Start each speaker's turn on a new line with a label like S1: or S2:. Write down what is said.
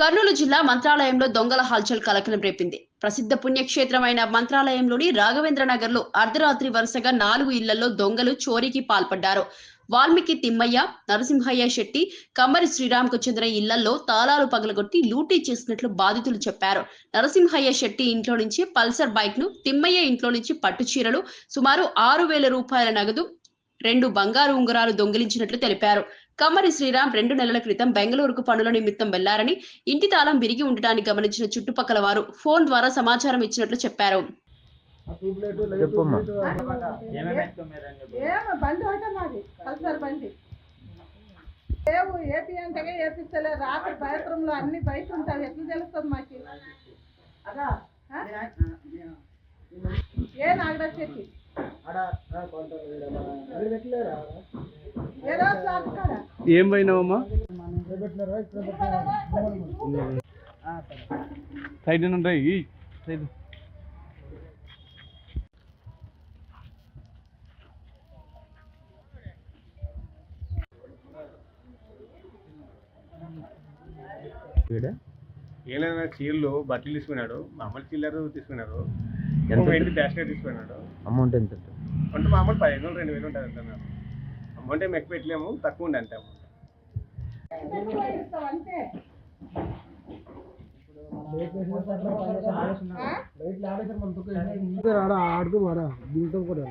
S1: కర్నూలు జిల్లా మంత్రాలయంలో దొంగల హల్చల్ కలకలం రేపింది. ప్రసిద్ధ పుణ్యక్షేత్రమైన మంత్రాలయంలోని రాఘవేంద్ర నగర్లో అర్ధరాత్రి వరుసగా నాలుగు ఇళ్ళలో దొంగలు చోరీకి పాల్పడ్డారు. వాల్మీకి తిమ్మయ్య నరసింహయ్య శెట్టి కమ్మరి శ్రీరామ్కు చెందిన ఇళ్ళలో తాళాలు పగలగొట్టి లూటీ చేసినట్లు బాధితులు చెప్పారు. నరసింహయ్య శెట్టి ఇంట్లో నుంచి పల్సర్ బైక్ను తిమ్మయ్య ఇంట్లో నుంచి పట్టు చీరలు సుమారు ఆరు వేల రూపాయల నగదు రెండు బంగారు ఉంగరాలు దొంగిలించినట్లు తెలిపారు. కమ్మరి శ్రీరామ్ రెండు నెలల క్రితం బెంగళూరుకు పనుల నిమిత్తం వెళ్ళారని ఇంటి తాళం విరిగి ఉండటాన్ని గమనించిన చుట్టుపక్కల వారు ఫోన్ ద్వారా సమాచారం ఇచ్చినట్లు చెప్పారు.
S2: లేవు ఏపీ అంటే ఏపిస్తలే రాత్రి బాత్రూంలో అన్ని బయట ఉంటాయి. ఎట్లా తెలుస్తుంది మాకు? ఏ నాగరాజ్ ఏదో
S3: ఏం పోయినావమ్మా? సైడ్ ఉంటాయి సైడ్.
S4: ఏమైనా చీరలు బట్టలు తీసుకున్నాడు మామూలు చిల్లర తీసుకున్నారు
S5: ఎంత
S4: ఇంటి బ్యాస్కెట్ తీసుకున్నాడు.
S5: అమౌంట్ ఎంత
S4: అంటే మామూలు పదిహేను వేలు రెండు వేలు ఉంటుంది అంటున్నారు. అమౌంట్ ఏం ఎక్కువ పెట్టలేము తక్కువ ఉండే అంతే
S3: ఆడుతూ మారా దీంతో కూడా